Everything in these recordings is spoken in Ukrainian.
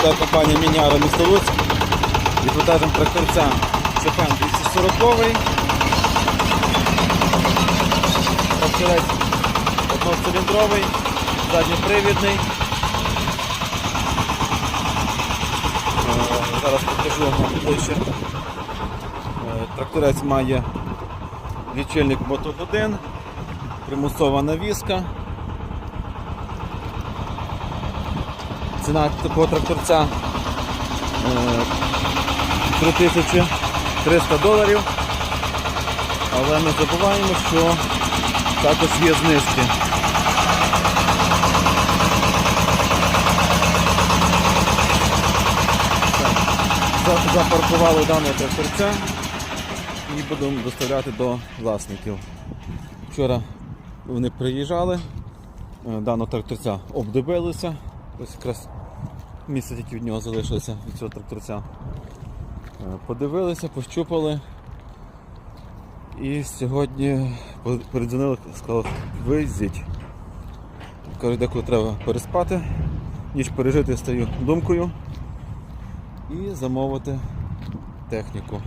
Рівненська компанія Міняра місто Луцьк. Відвантажимо тракторця Шопен 240 Тракторець одноциліндровий, задньопривідний. Е, Зараз покажу вам ближче. Е, Тракторець має лічильник мотогодин, примусова навіска. Ціна такого тракторця е, 3300 доларів. Але не забуваємо, що також є знижки. Запаркували даного тракторця і будемо доставляти до власників. Вчора вони приїжджали, е, даного тракторця обдивилися. Ось якраз місце тільки від нього залишилося від цього тракторця. Е, Подивилися, пощупали. І сьогодні передзвонили, сказали, виїздіть. Кажуть, деколи треба переспати, ніж пережити тією думкою і замовити техніку.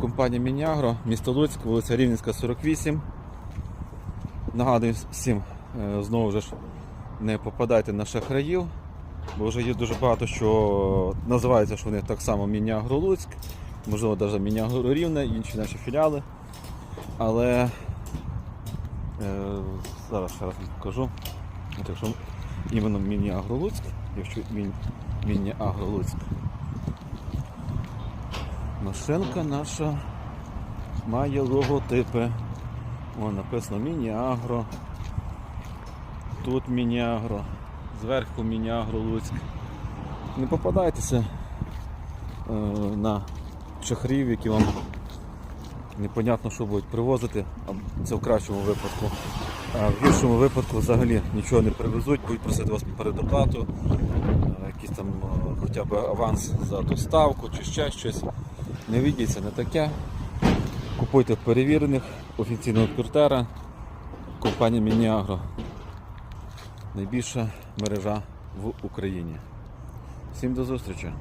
Компанія Мінягро, місто Луцьк, вулиця Рівненська, 48. Нагадую всім, е, знову ж не попадайте на шахраїв, бо вже є дуже багато що називається, що вони так само Мінягро Луцьк, можливо, навіть Мінягро Рівне, інші наші філіали. Але е, зараз ще раз вам покажу. От якщо іменно міні-агролуцьк якщо Мін- Міні-Агро Машинка наша має логотипи. О, написано Міні-Агро. Тут Міні-Агро. Зверху Міні-Агро Луцьк. Не попадайтеся е, на шахрів, які вам непонятно, що будуть привозити, це в кращому випадку. А в гіршому випадку взагалі нічого не привезуть, будуть просити вас передоплату, е, якийсь там е, хоча б аванс за доставку чи ще щось. Не віддіться не таке. Купуйте перевірених офіційного імпортера компанія Мініагро. Найбільша мережа в Україні. Всім до зустрічі!